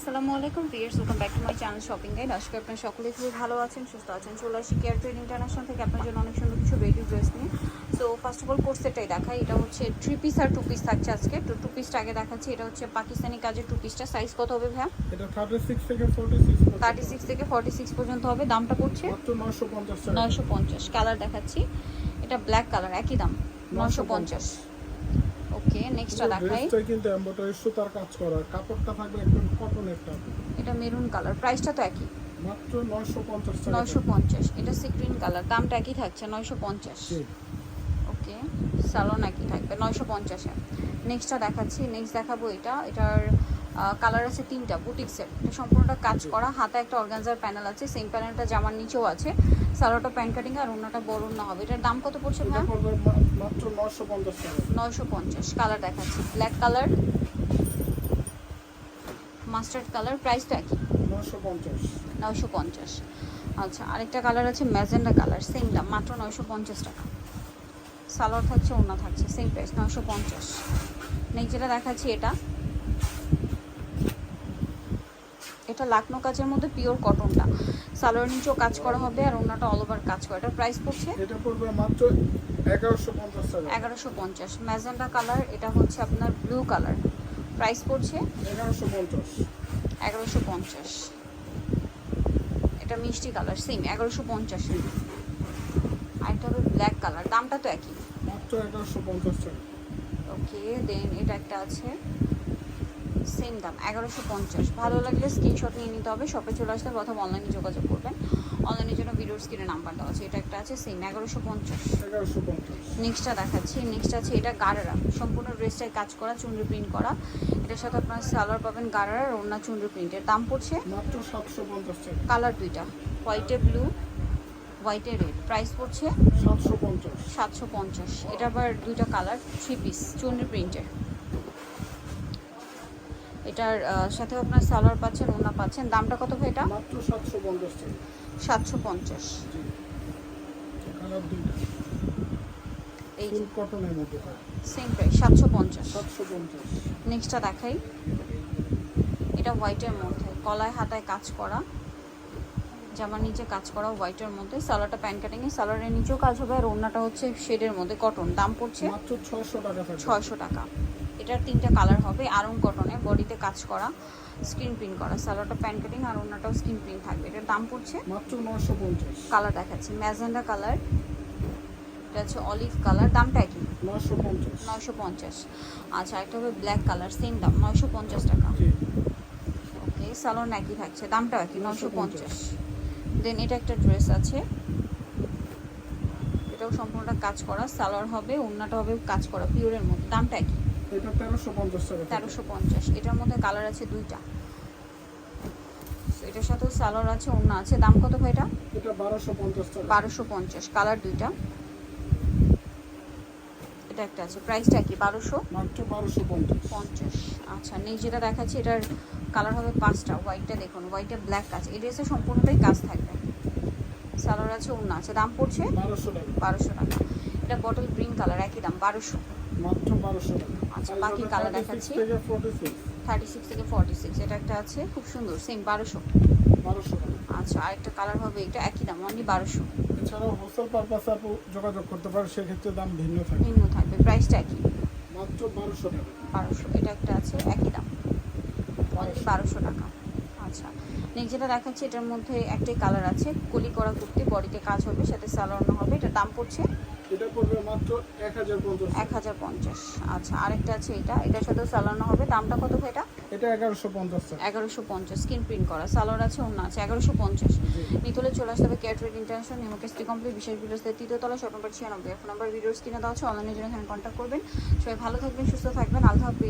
আসসালামু আলাইকুম viewers welcome back to my channel shopping guide আজকে আপনারা সকলেই খুবই ভালো আছেন সুস্থ আছেন। চলে আসি কেয়ার ট্রেড ইন্টারন্যাশনাল থেকে। আপনার জন্য অনেক সুন্দর কিছু রেডি ড্রেস নিয়ে। So first of all course সেটাই দেখাই। এটা হচ্ছে থ্রি পিস আর টু পিস থাকছে আজকে। তো টু পিসটা আগে দেখাচ্ছি। এটা হচ্ছে পাকিস্তানি কাজের টু। পিসটা সাইজ কত হবে ভাইয়া? এটা থার্টি সিক্স থেকে ফোর্টি সিক্স থার্টি সিক্স থেকে ফর্টি সিক্স পর্যন্ত হবে। দামটা পড়ছে মাত্র নয়শো পঞ্চাশ টাকা। নয়শো পঞ্চাশ। কালার দেখাচ্ছি। এটা ব্ল্যাক কালার একই দাম। নয়শো পঞ্চাশ। ওকে নেক্সটটা দেখাই ড্রেসটা কিন্তু এমব্রয়ডারি সুতার কাজ করা। কাপড়টা থাকবে একদম কটনের একটা এটা মেরুন কালার প্রাইসটা তো একই। মাত্র নয়শো পঞ্চাশ টাকা। নয়শো পঞ্চাশ। এটা সিক্রিন কালার দামটা একই থাকছে নয়শো পঞ্চাশ। জি। ওকে সালোন একই থাকবে নয়শো পঞ্চাশে। নেক্সটটা দেখাচ্ছি। নেক্সট দেখাবো এটা। এটার কালার আছে তিনটা বুটিক্সের এটা সম্পূর্ণটা কাজ করা। হাতে একটা অর্গানজার প্যানেল আছে সেম প্যানেলটা জামার নিচেও আছে। সালোয়ারটা প্যান্ট কাটিং আর অন্যটা বড় না হবে। এটার দাম কত পড়ছে ভাই? মাত্র নয়শো পঞ্চাশ টাকা। নয়শো পঞ্চাশ কালার দেখাচ্ছি। ব্ল্যাক কালার মাস্টার্ড কালার প্রাইসটা পঞ্চাশ। নয়শো পঞ্চাশ। আচ্ছা আরেকটা কালার আছে ম্যাজেন্ডা কালার সেম দাম মাত্র নয়শো পঞ্চাশ টাকা। সালোয়ার থাকছে ওনা থাকছে সেম প্রাইস নয়শো পঞ্চাশ। নেক্সট যেটা দেখাচ্ছি এটা। এটা লাকনো কাজের মধ্যে পিওর কটনটা সালোয়ার নিচেও কাজ করা হবে আর ওনাটা অল ওভার কাজ করা। এটা প্রাইস পড়ছে? এটা পড়বে মাত্র এগারোশো পঞ্চাশ টাকা। এগারোশো পঞ্চাশ। ম্যাজেন্ডা কালার এটা হচ্ছে আপনার ব্লু কালার প্রাইস পড়ছে? এগারোশো পঞ্চাশ। এগারোশো পঞ্চাশ। এটা মিষ্টি কালার সেম এগারোশো পঞ্চাশ আরেকটা হবে ব্ল্যাক কালার দামটা তো একই। মাত্র এগারোশো পঞ্চাশ টাকা। ওকে দেন এটা একটা আছে। সেম দাম এগারোশো পঞ্চাশ। ভালো লাগলে স্ক্রিনশট নিয়ে নিতে হবে শপে চলে আসতে প্রথম অনলাইনে যোগাযোগ করবেন। অনলাইনের জন্য ভিডিওর স্ক্রিনে নাম্বার দেওয়া আছে এটা একটা আছে সেম এগারোশো পঞ্চাশ। নেক্সটটা দেখাচ্ছি নেক্সট আছে এটা গারারা সম্পূর্ণ ড্রেসটায় কাজ করা চুনরি প্রিন্ট করা। এটার সাথে আপনার সালোয়ার পাবেন গারারা আর অন্য চুনরি প্রিন্টের দাম পড়ছে মাত্র সাতশো পঞ্চাশ কালার দুইটা হোয়াইটে ব্লু হোয়াইটে রেড প্রাইস পড়ছে সাতশো পঞ্চাশ। সাতশো পঞ্চাশ। এটা আবার দুইটা কালার থ্রি পিস চুনরি প্রিন্টের এটার সাথে আপনার সালোয়ার পাচ্ছেন ওনা পাচ্ছেন। দামটা কত ভাই এটা? মাত্র সাতশো পঞ্চাশ টাকা। সাতশো পঞ্চাশ। জি কালার দুইটা। এই ফুল কটনের মধ্যে সেম প্রাইস নেক্সটটা দেখাই। এটা হোয়াইটের মধ্যে গলায় হাতায় কাজ করা। জামার নিচে কাজ করা হোয়াইটের মধ্যে। সালোয়ারটা কাটিংয়ে সালোয়ারের নিচেও কাজ হবে। আর হচ্ছে শেডের মধ্যে কটন দাম পড়ছে মাত্র টাকা। থাকবে ছয়শো টাকা। এটার তিনটা কালার হবে আরং কটনে বডিতে কাজ করা স্ক্রিন প্রিন্ট করা সালোয়ারটা প্যান্ট কাটিং আর ওড়নাটাও স্ক্রিন প্রিন্ট থাকবে। এটার দাম পড়ছে মাত্র নয়শো পঞ্চাশ। কালার দেখাচ্ছি ম্যাজেন্ডা কালার এটা হচ্ছে অলিভ কালার দামটা কি নশো পঞ্চাশ। নয়শো পঞ্চাশ। আচ্ছা একটা হবে ব্ল্যাক কালার সেম দাম নয়শো পঞ্চাশ টাকা। ওকে। সালোয়ার একই থাকছে দামটা কি নশো পঞ্চাশ। দেন এটা একটা ড্রেস আছে। এটাও সম্পূর্ণটা কাজ করা সালোয়ার হবে ওড়নাটা হবে কাজ করা পিওরের মধ্যে দামটা কি এটা টাকা এটার মধ্যে কালার আছে দুইটা। এটার সাথেও সালোয়ার আছে ওড়না আছে। দাম কত ভাই এটা? এটা বারোশো পঞ্চাশ টাকা। কালার দুইটা। এটা একটা আছে প্রাইসটা কি মাত্র আচ্ছা নেক্সট যেটা দেখাচ্ছি এটার কালার হবে পাঁচটা হোয়াইটটা দেখুন হোয়াইটে ব্ল্যাক এই ড্রেসে সম্পূর্ণটাই কাজ থাকবে। সালোয়ার আছে আছে দাম পড়ছে? টাকা। বারোশো টাকা। এটা বটল গ্রিন কালার একই দাম বারোশো। মাত্র বারোশো টাকা। আচ্ছা, বাকি এটা colour 36 দেখাচ্ছি। থেকে ফোর্টি থার্টি সিক্স থেকে ফর্টি সিক্স এটা একটা আছে খুব সুন্দর সেম টাকা। আচ্ছা আরেকটা কালার হবে এটা একই দাম অনলি বারোশো। এছাড়াও হোলসেল পারপাসে আপু যোগাযোগ করতে পারে সেক্ষেত্রে দাম ভিন্ন নিম্ন থাকবে প্রাইসটা একই। মাত্র টাকা। এটা একটা আছে একই দাম। অনলি টাকা। আচ্ছা নেক্সট যেটা দেখাচ্ছি এটার মধ্যে একটাই কালার আছে কলি করা কুর্তি বডিতে কাজ হবে সাথে সালোয়ার হবে এটার দাম পড়ছে এটা পড়বে মাত্র এক হাজার পঞ্চাশ। এক হাজার পঞ্চাশ। আচ্ছা আরেকটা আছে এটা। এটার সাথে সালোয়ার হবে। দামটা কত এটা? প্রিন্ট করা। সালোয়ার আছে আছে। এগারোশো পঞ্চাশ। জি। নিতলে চলে আসতে হবে ক্যাটরেড ইন্টারন্যাশনাল নিমকেস্টি কমপ্লিট বিশেষ তৃতীয়তলা নম্বর ফোন নাম্বার দেওয়া হচ্ছে অনলাইনের জন্য এখানে কন্ট্যাক্ট করবেন। সবাই ভালো থাকবেন সুস্থ থাকবেন। আল্লাহ হাফিজ।